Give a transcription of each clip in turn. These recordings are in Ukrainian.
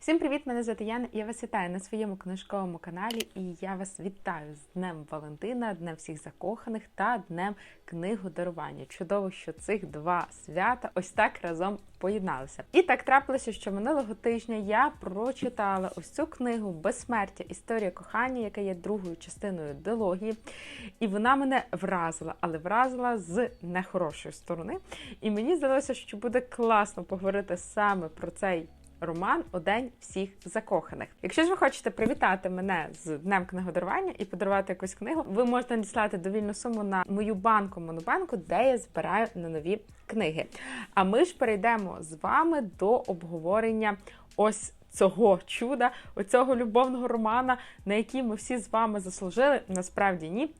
Всім привіт! Мене звати Яна. і Я вас вітаю на своєму книжковому каналі. І я вас вітаю з Днем Валентина, Днем всіх закоханих та Днем книгодарування. Чудово, що цих два свята ось так разом поєдналися. І так трапилося, що минулого тижня я прочитала ось цю книгу Безсмертя Історія кохання, яка є другою частиною дилогії. І вона мене вразила, але вразила з нехорошої сторони. І мені здалося, що буде класно поговорити саме про цей роман У день всіх закоханих. Якщо ж ви хочете привітати мене з днем книгодарування і подарувати якусь книгу, ви можете надіслати довільну суму на мою банку Монобанку, де я збираю на нові книги. А ми ж перейдемо з вами до обговорення ось. Цього чуда, оцього любовного романа, на який ми всі з вами заслужили, насправді ні.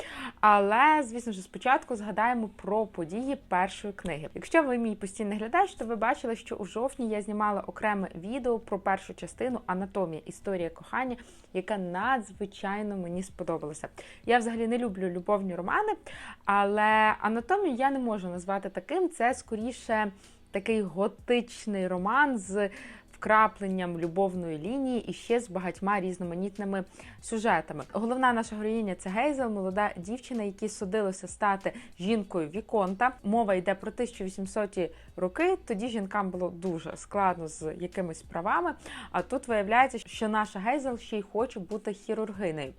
Але, звісно ж, спочатку згадаємо про події першої книги. Якщо ви мій постійний глядач, то ви бачили, що у жовтні я знімала окреме відео про першу частину Анатомія історія кохання, яка надзвичайно мені сподобалася. Я взагалі не люблю любовні романи, але анатомію я не можу назвати таким. Це скоріше такий готичний роман з вкрапленням любовної лінії і ще з багатьма різноманітними сюжетами. Головна наша героїня це Гейзел, молода дівчина, якій судилося стати жінкою Віконта. Мова йде про 1800-ті роки. Тоді жінкам було дуже складно з якимись правами. А тут виявляється, що наша Гейзел ще й хоче бути хірургинею,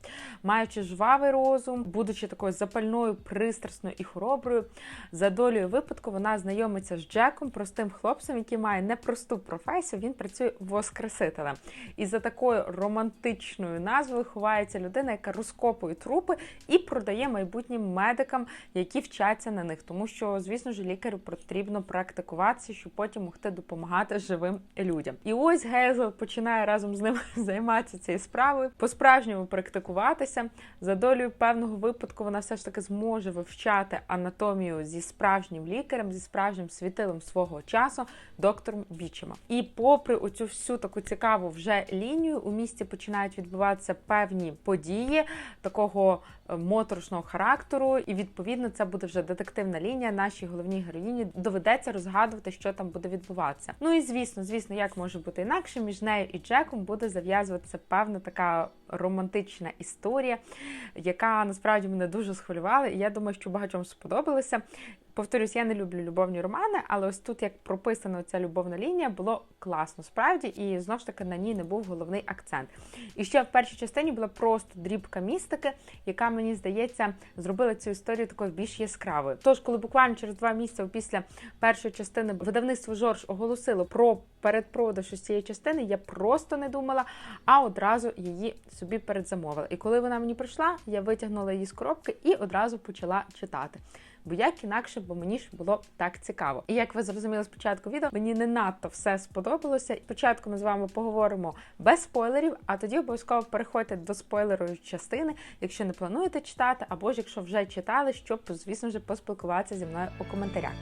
маючи жвавий розум, будучи такою запальною, пристрасною і хороброю. За долею випадку вона знайомиться з Джеком, простим хлопцем, який має непросту професію. Він працює воскресителем. І за такою романтичною назвою ховається людина, яка розкопує трупи і продає майбутнім медикам, які вчаться на них. Тому що, звісно ж, лікарю потрібно практикуватися, щоб потім могти допомагати живим людям. І ось Гейзел починає разом з ним займатися цією справою, по-справжньому практикуватися. За долею певного випадку вона все ж таки зможе вивчати анатомію зі справжнім лікарем, зі справжнім світилом свого часу, доктором Бічема. І попри оцю всю таку цікаву вже лінію, у місті починають відбуватися певні події такого моторошного характеру, і відповідно це буде вже детективна лінія. Нашій головній героїні доведеться розгадувати, що там буде відбуватися. Ну і звісно, звісно, як може бути інакше, між нею і Джеком буде зав'язуватися певна така романтична історія, яка насправді мене дуже схвилювала, і я думаю, що багатьом сподобалося. Повторюсь, я не люблю любовні романи, але ось тут, як прописана ця любовна лінія, було класно справді, і знову ж таки на ній не був головний акцент. І ще в першій частині була просто дрібка містики, яка мені здається зробила цю історію такою більш яскравою. Тож, коли буквально через два місяці після першої частини видавництво Жорж оголосило про передпродаж із цієї частини, я просто не думала, а одразу її собі передзамовила. І коли вона мені прийшла, я витягнула її з коробки і одразу почала читати. Бо як інакше, бо мені ж було так цікаво. І як ви зрозуміли спочатку відео, мені не надто все сподобалося. Спочатку ми з вами поговоримо без спойлерів, а тоді обов'язково переходьте до спойлерової частини, якщо не плануєте читати, або ж якщо вже читали, щоб, звісно ж, поспілкуватися зі мною у коментарях.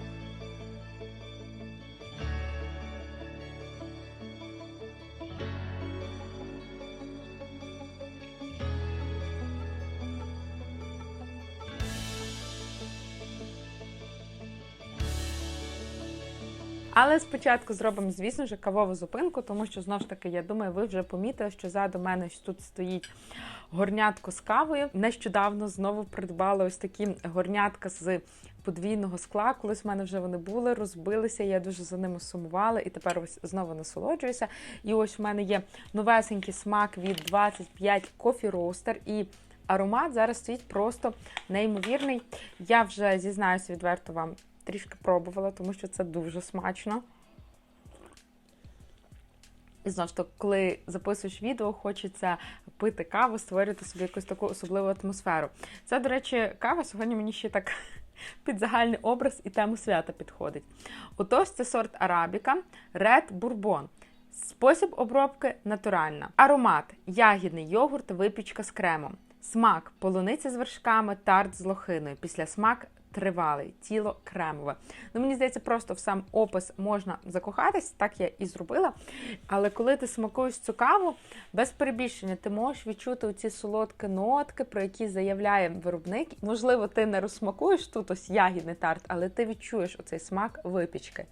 Але спочатку зробимо, звісно ж, кавову зупинку, тому що знову ж таки, я думаю, ви вже помітили, що ззаду мене тут стоїть горнятко з кавою. Нещодавно знову придбала ось такі горнятка з подвійного скла. Колись в мене вже вони були, розбилися. Я дуже за ними сумувала, і тепер ось знову насолоджуюся. І ось в мене є новесенький смак від 25 Coffee Roaster і. Аромат зараз стоїть просто неймовірний. Я вже зізнаюся відверто вам трішки пробувала, тому що це дуже смачно. І знову ж таки, коли записуєш відео, хочеться пити каву, створювати собі якусь таку особливу атмосферу. Це, до речі, кава сьогодні мені ще так під загальний образ і тему свята підходить. Отож, це сорт арабіка Red Bourbon. Спосіб обробки натуральна. Аромат ягідний йогурт, випічка з кремом. Смак полуниця з вершками, тарт з лохиною. Після смак тривалий, тіло кремове. Ну, Мені здається, просто в сам опис можна закохатись, так я і зробила. Але коли ти смакуєш цю каву, без перебільшення, ти можеш відчути оці солодкі нотки, про які заявляє виробник. Можливо, ти не розсмакуєш тут ось ягідний тарт, але ти відчуєш оцей смак випічки.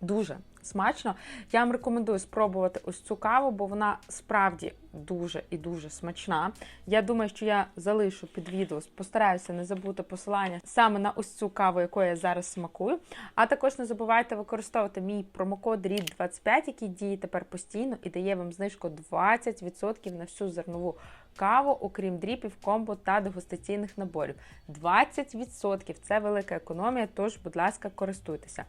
Дуже смачно. Я вам рекомендую спробувати ось цю каву, бо вона справді дуже і дуже смачна. Я думаю, що я залишу під відео, постараюся не забути посилання саме на ось цю каву, яку я зараз смакую. А також не забувайте використовувати мій промокод RID25, який діє тепер постійно і дає вам знижку 20% на всю зернову каву, окрім дріпів, комбо та дегустаційних наборів. 20% це велика економія, тож, будь ласка, користуйтеся.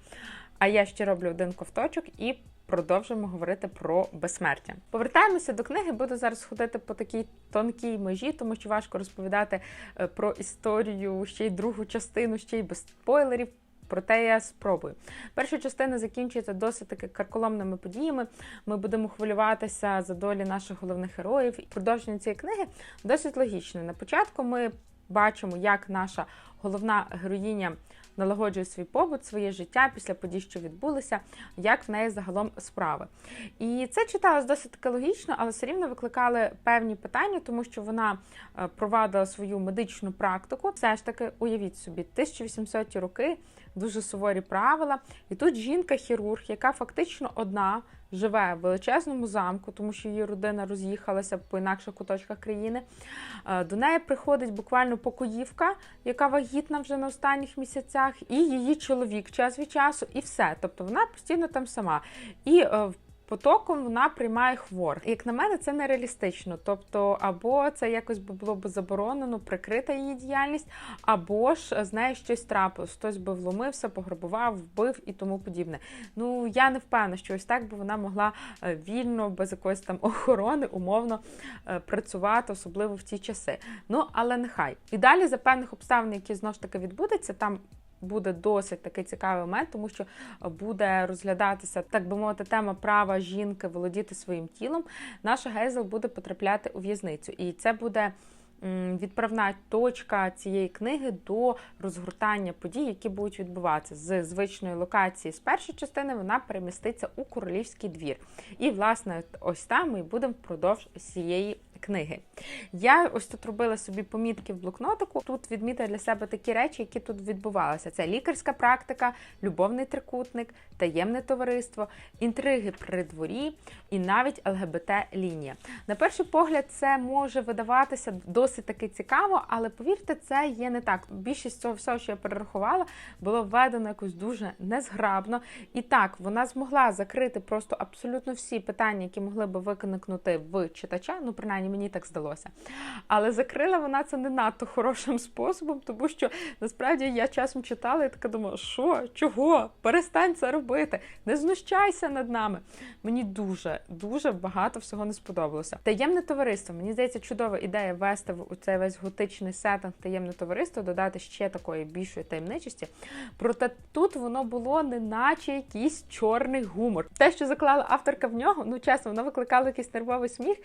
А я ще роблю один ковточок і продовжуємо говорити про безсмертя. Повертаємося до книги. Буду зараз ходити по такій тонкій межі, тому що важко розповідати е, про історію ще й другу частину, ще й без спойлерів. Проте я спробую. Перша частина закінчується досить таки карколомними подіями. Ми будемо хвилюватися за долі наших головних героїв. Продовження цієї книги досить логічне. На початку ми бачимо, як наша головна героїня налагоджує свій побут, своє життя після подій, що відбулися, як в неї загалом справи. І це читалось досить таки логічно, але все рівно викликали певні питання, тому що вона е, провадила свою медичну практику. Все ж таки, уявіть собі, 1800-ті роки, дуже суворі правила. І тут жінка-хірург, яка фактично одна живе в величезному замку, тому що її родина роз'їхалася по інакших куточках країни. Е, до неї приходить буквально покоївка, яка вагітна вже на останніх місяцях, і її чоловік час від часу, і все. Тобто вона постійно там сама. І е, потоком вона приймає хвор. Як на мене, це нереалістично. Тобто, або це якось було б заборонено, прикрита її діяльність, або ж з нею щось трапилось. Хтось би вломився, пограбував, вбив і тому подібне. Ну я не впевнена, що ось так би вона могла е, вільно, без якоїсь там охорони, умовно е, працювати, особливо в ті часи. Ну але нехай. І далі за певних обставин, які знову ж таки відбудеться, там буде досить такий цікавий момент, тому що буде розглядатися, так би мовити, тема права жінки володіти своїм тілом. Наша Гейзел буде потрапляти у в'язницю, і це буде. Відправна точка цієї книги до розгортання подій, які будуть відбуватися з звичної локації з першої частини, вона переміститься у королівський двір. І, власне, ось там ми будемо впродовж цієї книги. Я ось тут робила собі помітки в блокнотику. Тут відмітила для себе такі речі, які тут відбувалися: це лікарська практика, любовний трикутник, таємне товариство, інтриги при дворі і навіть ЛГБТ-лінія. На перший погляд, це може видаватися досить таки цікаво, але повірте, це є не так. Більшість цього всього, що я перерахувала, було введено якось дуже незграбно. І так, вона змогла закрити просто абсолютно всі питання, які могли би викникнути в читача, ну принаймні мені так здалося. Але закрила вона це не надто хорошим способом, тому що насправді я часом читала і така думала, що, чого? Перестань це робити, не знущайся над нами. Мені дуже, дуже багато всього не сподобалося. Таємне товариство, мені здається, чудова ідея вести в цей весь готичний сеттинг таємне товариство, додати ще такої більшої таємничості. Проте тут воно було не наче якийсь чорний гумор. Те, що заклала авторка в нього, ну чесно, воно викликало якийсь нервовий сміх.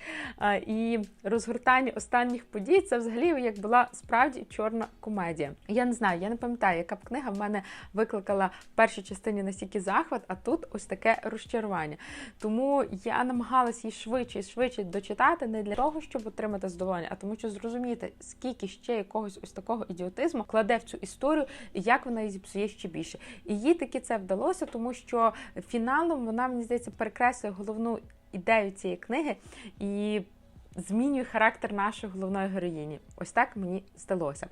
І розгортанні останніх подій це взагалі як була справді чорна комедія. Я не знаю, я не пам'ятаю, яка б книга в мене викликала в першій частині настільки захват, а тут ось таке розчарування. Тому я намагалась її швидше і швидше дочитати не для того, щоб отримати задоволення, а тому, що зрозуміти, скільки ще якогось ось такого ідіотизму кладе в цю історію, і як вона її зіпсує ще більше. І їй таки це вдалося, тому що фіналом вона мені здається перекреслює головну ідею цієї книги і змінює характер нашої головної героїні. Ось так мені здалося.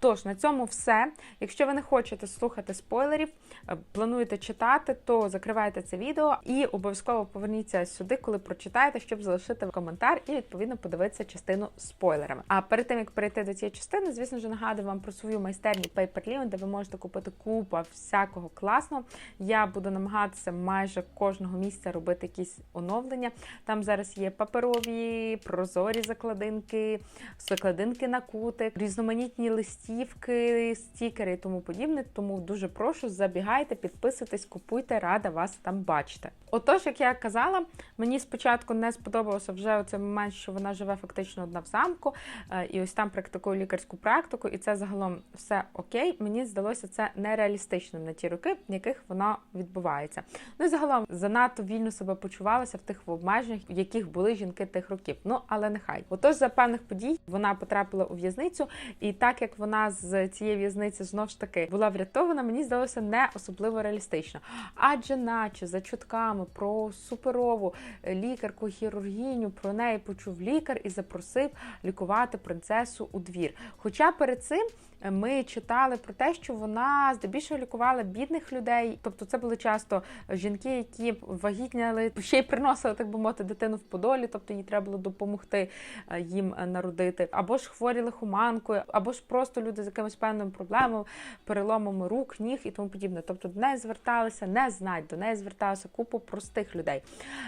Тож, на цьому все. Якщо ви не хочете слухати спойлерів, е, плануєте читати, то закривайте це відео і обов'язково поверніться сюди, коли прочитаєте, щоб залишити коментар і відповідно подивитися частину спойлерами. А перед тим як перейти до цієї частини, звісно ж, нагадую вам про свою майстерню Paper де ви можете купити купу всякого класного. Я буду намагатися майже кожного місця робити якісь оновлення. Там зараз є паперові, прозорі закладинки, закладинки на кутик, різноманітні листівки, стікери і тому подібне. Тому дуже прошу, забігайте, підписуйтесь, купуйте, рада вас там бачити. Отож, як я казала, мені спочатку не сподобався вже оцей момент, що вона живе фактично одна в замку, е, і ось там практикує лікарську практику, і це загалом все окей. Мені здалося це нереалістичним на ті роки, в яких вона відбувається. Ну і загалом занадто вільно себе почувалася в тих обмеженнях, в яких були жінки тих років. Ну, але але нехай. Отож, за певних подій вона потрапила у в'язницю, і так як вона з цієї в'язниці знов ж таки була врятована, мені здалося не особливо реалістично. Адже, наче за чутками про суперову лікарку хірургіню, про неї почув лікар і запросив лікувати принцесу у двір. Хоча перед цим ми читали про те, що вона здебільшого лікувала бідних людей. Тобто, це були часто жінки, які вагітняли, ще й приносили, так би мовити, дитину в подолі, тобто їй треба було допомогти е, їм народити, або ж хворі лихоманкою, або ж просто люди з якимись певними проблемами, переломами рук, ніг і тому подібне. Тобто до неї зверталися не знать, до неї зверталися купу простих людей.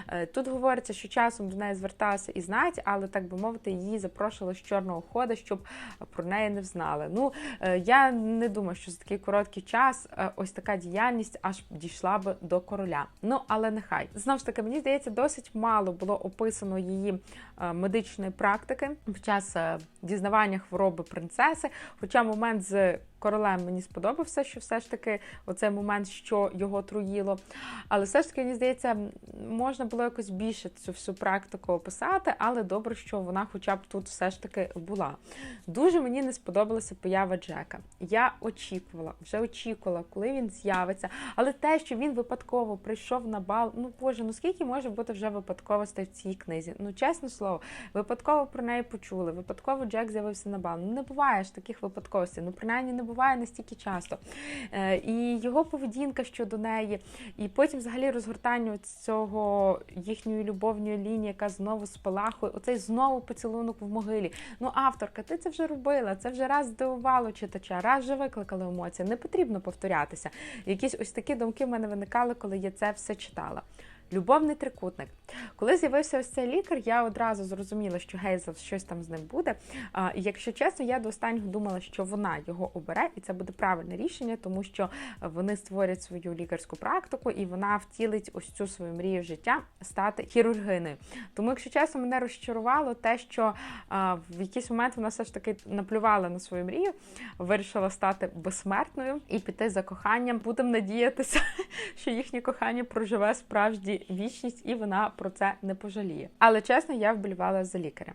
Е, тут говориться, що часом до неї зверталися і знать, але так би мовити, її запрошували з чорного хода, щоб про неї не взнали. Ну я не думаю, що за такий короткий час е, ось така діяльність аж дійшла би до короля. Ну але нехай знову ж таки, мені здається, досить мало було описано її е, медичної практики під час дізнавання хвороби принцеси. Хоча момент з королем мені сподобався, що все ж таки оцей момент, що його труїло. Але все ж таки, мені здається, можна було якось більше цю всю практику описати, але добре, що вона хоча б тут все ж таки була. Дуже мені не сподобалася поява Джека. Я очікувала, вже очікувала, коли він з'явиться. Але те, що він випадково прийшов на бал, ну боже, ну скільки може бути вже випадковостей в цій книзі? Ну, чесне слово, випадково про неї почули, випадково Джек з'явився на бал. Ну не буває ж таких випадковостей. Ну, принаймні не буває настільки часто. Е, і його поведінка щодо неї, і потім взагалі розгортання цього їхньої любовної лінії, яка знову спалахує, оцей знову поцілунок в могилі. Ну, авторка, ти це вже робила, це вже раз здивувало читача, раз вже викликали емоції. Не потрібно повторятися. Якісь ось такі думки в мене виникали, коли я це все читала. Любовний трикутник. Коли з'явився ось цей лікар, я одразу зрозуміла, що Гейзел щось там з ним буде. І якщо чесно, я до останнього думала, що вона його обере, і це буде правильне рішення, тому що вони створять свою лікарську практику, і вона втілить ось цю свою мрію життя стати хірургиною. Тому, якщо чесно, мене розчарувало те, що в якийсь момент вона все ж таки наплювала на свою мрію, вирішила стати безсмертною і піти за коханням. Будемо надіятися, що їхнє кохання проживе справді вічність, і вона про це не пожаліє. Але чесно, я вболівала за лікаря.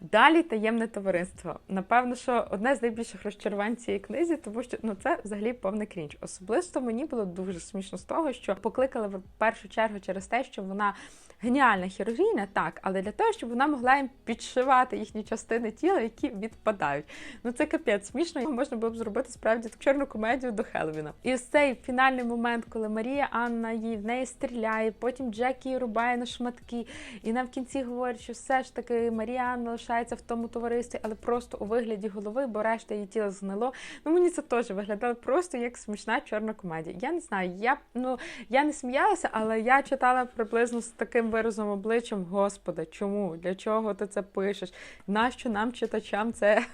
Далі таємне товариство. Напевно, що одне з найбільших розчарувань цієї книзі, тому що ну це взагалі повний крінж. Особисто мені було дуже смішно з того, що покликали в першу чергу через те, що вона геніальна хірургіня, так, але для того, щоб вона могла їм підшивати їхні частини тіла, які відпадають. Ну це капець смішно, його можна було б зробити справді чорну комедію до Хеллоуіна. І ось цей фінальний момент, коли Марія Анна її в неї стріляє, потім Джекі її рубає на шматки, і нам в кінці говорять, що все ж таки Марія Анна лишається в тому товаристві, але просто у вигляді голови, бо решта її тіла згнило. Ну мені це теж виглядало просто як смішна чорна комедія. Я не знаю, я ну я не сміялася, але я читала приблизно з таким виразом обличчям, Господа, чому? Для чого ти це пишеш? Нащо нам, читачам, це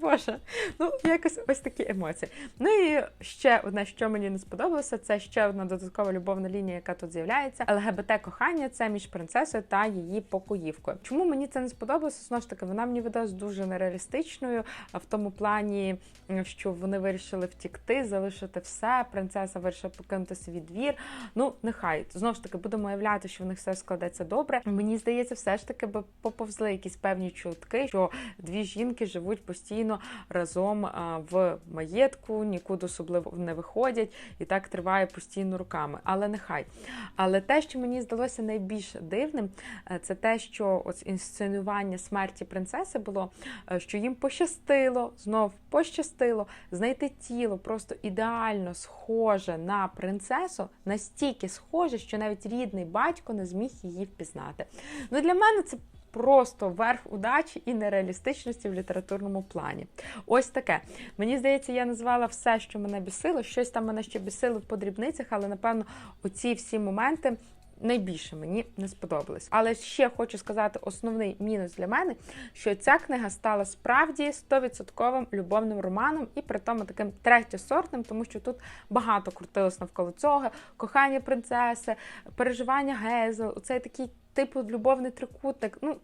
Боже, ну якось ось такі емоції. Ну і ще одне, що мені не сподобалося, це ще одна додаткова любовна лінія, яка тут з'являється. ЛГБТ кохання це між принцесою та її покоївкою. Чому мені це не сподобалося? Знову ж таки, вона мені видалась дуже нереалістичною, в тому плані, що вони вирішили втікти, залишити все. Принцеса вирішила покинути свій двір. Ну, нехай знову ж таки будемо уявляти, що в них все складеться добре. Мені здається, все ж таки би поповзли якісь певні чутки, що дві жінки живуть постійно постійно разом в маєтку, нікуди особливо не виходять, і так триває постійно руками. Але нехай. Але те, що мені здалося найбільш дивним, е, це те, що ось інсценування смерті принцеси було, е, що їм пощастило, знов пощастило знайти тіло просто ідеально схоже на принцесу, настільки схоже, що навіть рідний батько не зміг її впізнати. Ну для мене це просто верх удачі і нереалістичності в літературному плані. Ось таке. Мені здається, я назвала все, що мене бісило. Щось там мене ще бісило по дрібницях, але напевно оці всі моменти. Найбільше мені не сподобалось. Але ще хочу сказати основний мінус для мене, що ця книга стала справді 100% любовним романом, і при тому таким третьосортним, тому що тут багато крутилось навколо цього: кохання принцеси, переживання Гезел, оцей такий типу любовний трикутник. Ну,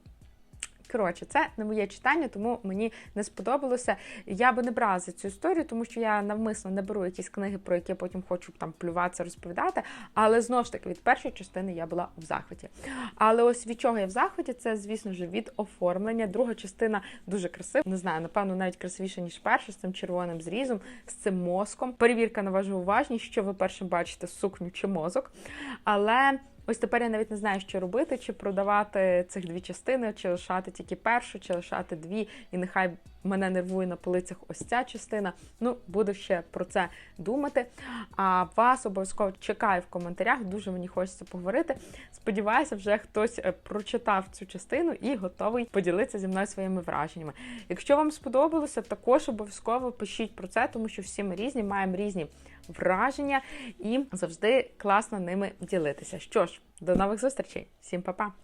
Коротше, це не моє читання, тому мені не сподобалося. Я би не брала за цю історію, тому що я навмисно не беру якісь книги, про які я потім хочу там плюватися, розповідати. Але знову ж таки, від першої частини я була в захваті. Але ось від чого я в захваті, це, звісно ж, від оформлення. Друга частина дуже красива. Не знаю, напевно, навіть красивіша, ніж перша, з цим червоним зрізом, з цим мозком. Перевірка на вашу уважність, що ви першим бачите сукню чи мозок. Але. Ось тепер я навіть не знаю, що робити, чи продавати цих дві частини, чи лишати тільки першу, чи лишати дві, і нехай мене нервує на полицях ось ця частина. Ну, буду ще про це думати. А вас обов'язково чекаю в коментарях. Дуже мені хочеться поговорити. Сподіваюся, вже хтось е, прочитав цю частину і готовий поділитися зі мною своїми враженнями. Якщо вам сподобалося, також обов'язково пишіть про це, тому що всі ми різні, маємо різні враження і завжди класно ними ділитися. Що ж, до нових зустрічей, всім па-па!